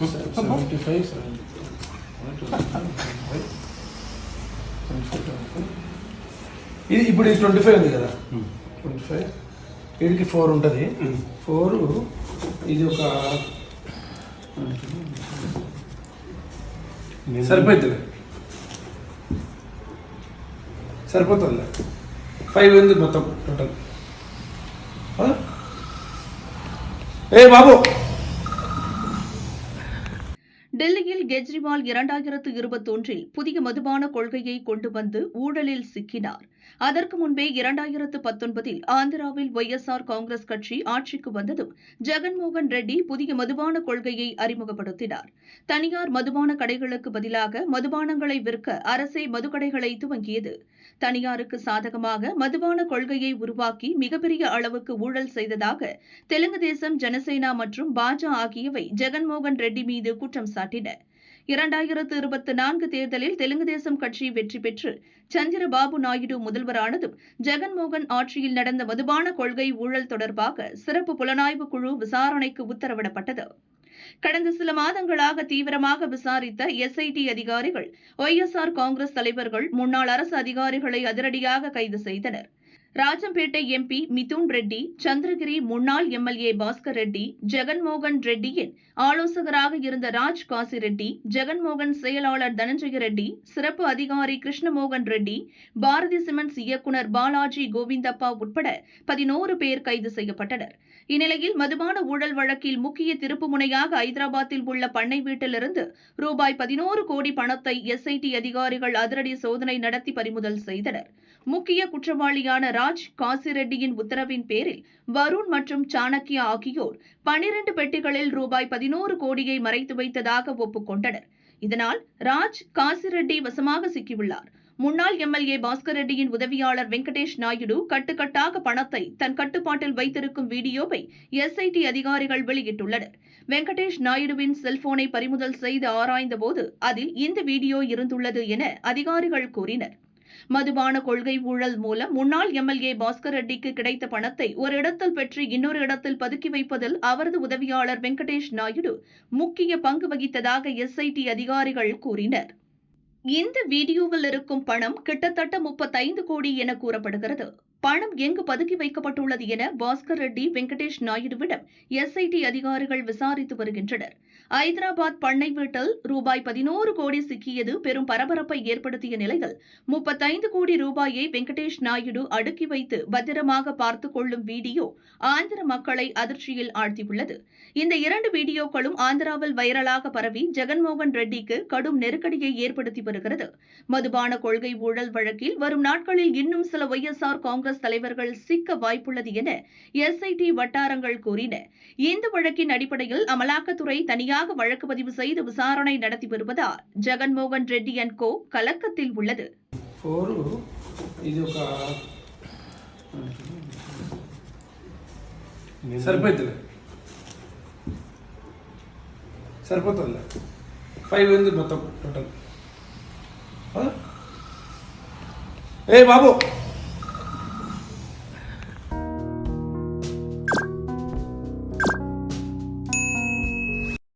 Seventy five ఇది ఇప్పుడు ఇది ట్వంటీ ఫైవ్ ఉంది కదా. Twenty five. వీడికి ఫోర్ ఉంటుంది. ఫోర్ ఇది ఒక సరిపోతుంది సరిపోతుంది ఫైవ్ ఉంది మొత్తం టోటల్ ఏ బాబు! the டெல்லியில் கெஜ்ரிவால் இரண்டாயிரத்து இருபத்தொன்றில் புதிய மதுபான கொள்கையை கொண்டு வந்து ஊழலில் சிக்கினார். அதற்கு முன்பே இரண்டாயிரத்து பத்தொன்பதில் ஆந்திராவில் ஒய்எஸ்ஆர் காங்கிரஸ் கட்சி ஆட்சிக்கு வந்ததும் ஜெகன்மோகன் ரெட்டி புதிய மதுபான கொள்கையை அறிமுகப்படுத்தினார். தனியார் மதுபான கடைகளுக்கு பதிலாக மதுபானங்களை விற்க அரசே மதுக்கடைகளை துவங்கியது. தனியாருக்கு சாதகமாக மதுபான கொள்கையை உருவாக்கி மிகப்பெரிய அளவுக்கு ஊழல் செய்ததாக தெலுங்கு தேசம் ஜனசேனா மற்றும் பாஜ ஆகியவை ஜெகன்மோகன் ரெட்டி மீது குற்றம் சாட்டின. இரண்டாயிரத்து இருபத்தி நான்கு தேர்தலில் தெலுங்கு தேசம் கட்சி வெற்றி பெற்று சந்திரபாபு நாயுடு முதல்வரானதும் ஜெகன்மோகன் ஆட்சியில் நடந்த மதுபான கொள்கை ஊழல் தொடர்பாக சிறப்பு புலனாய்வு குழு விசாரணைக்கு உத்தரவிடப்பட்டது. கடந்த சில மாதங்களாக தீவிரமாக விசாரித்த எஸ்ஐடி அதிகாரிகள் ஒய்எஸ்ஆர் காங்கிரஸ் தலைவர்கள் முன்னாள் அரசு அதிகாரிகளை அதிரடியாக கைது செய்தனர். ராஜம்பேட்டை எம்பி மிதுன் ரெட்டி சந்திரகிரி முன்னாள் எம்எல்ஏ பாஸ்கர் ரெட்டி ஜெகன்மோகன் ரெட்டியின் ஆலோசகராக இருந்த ராஜ் காசி ரெட்டி ஜெகன்மோகன் செயலாளர் தனஞ்சய ரெட்டி சிறப்பு அதிகாரி கிருஷ்ணமோகன் ரெட்டி பாரதி சிமெண்ட்ஸ் இயக்குநர் பாலாஜி கோவிந்தப்பா உட்பட பதினோரு பேர் கைது செய்யப்பட்டனர். இந்நிலையில் மதுபான ஊழல் வழக்கில் முக்கிய திருப்புமுனையாக ஐதராபாத்தில் உள்ள பண்ணை வீட்டிலிருந்து ரூபாய் பதினோரு கோடி பணத்தை எஸ்ஐடி அதிகாரிகள் அதிரடி சோதனை நடத்தி பறிமுதல் செய்தனர். முக்கிய குற்றவாளியான ராஜ் காசிரெட்டியின் உத்தரவின் பேரில் வருண் மற்றும் சாணக்கியா ஆகியோர் பனிரண்டு பெட்டிகளில் ரூபாய் பதினோரு கோடியை மறைத்து வைத்ததாக ஒப்புக்கொண்டனர் இதனால் ராஜ் காசிரெட்டி வசமாக சிக்கியுள்ளார். முன்னாள் எம்எல்ஏ பாஸ்கர் ரெட்டியின் உதவியாளர் வெங்கடேஷ் நாயுடு கட்டுக்கட்டாக பணத்தை தன் கட்டுப்பாட்டில் வைத்திருக்கும் வீடியோவை எஸ்ஐடி அதிகாரிகள் வெளியிட்டுள்ளனர். வெங்கடேஷ் நாயுடுவின் செல்போனை பறிமுதல் செய்து ஆராய்ந்தபோது அதில் இந்த வீடியோ இருந்துள்ளது என அதிகாரிகள் கூறினர். மதுபான கொள்கை ஊழல் மூலம் முன்னாள் எம்எல்ஏ பாஸ்கர் ரெட்டிக்கு கிடைத்த பணத்தை ஒரு இடத்தில் பெற்று இன்னொரு இடத்தில் பதுக்கி வைப்பதில் அவரது உதவியாளர் வெங்கடேஷ் நாயுடு முக்கிய பங்கு வகித்ததாக எஸ்ஐடி அதிகாரிகள் கூறினர். இந்த வீடியோவில் இருக்கும் பணம் கிட்டத்தட்ட முப்பத்தைந்து கோடி என கூறப்படுகிறது. பணம் எங்கு பதுக்கி வைக்கப்பட்டுள்ளது என பாஸ்கர் ரெட்டி வெங்கடேஷ் நாயுடுவிடம் எஸ்ஐடி அதிகாரிகள் விசாரித்து வருகின்றனர். ஐதராபாத் பண்ணை வீட்டில் ரூபாய் பதினோரு கோடி சிக்கியது பெரும் பரபரப்பை ஏற்படுத்திய நிலையில் முப்பத்தைந்து கோடி ரூபாயை வெங்கடேஷ் நாயுடு அடுக்கி வைத்து பத்திரமாக பார்த்துக் கொள்ளும் வீடியோ ஆந்திர மக்களை அதிர்ச்சியில் ஆழ்த்தியுள்ளது. இந்த இரண்டு வீடியோக்களும் ஆந்திராவில் வைரலாக பரவி ஜெகன்மோகன் ரெட்டிக்கு கடும் நெருக்கடியை ஏற்படுத்தி வருகிறது. மதுபான கொள்கை ஊழல் வழக்கில் வரும் நாட்களில் இன்னும் சில ஒய்எஸ்ஆர் காங்கிரஸ் தலைவர்கள் சிக்க வாய்ப்புள்ளது என எஸ்ஐடி வட்டாரங்கள் கூறின இந்த வழக்கின் அடிப்படையில் அமலாக்கத்துறை தனியாக வழக்கு பதிவு செய்து விசாரணை நடத்தி வருவதால் ஜெகன்மோகன் ரெட்டி அண்ட் கோ கலக்கத்தில் உள்ளது ఫోర్ ఇది ఒక సరిపోతుంది సరిపోతుంది ఫైవ్ ఉంది మొత్తం టోటల్ ఏ బాబు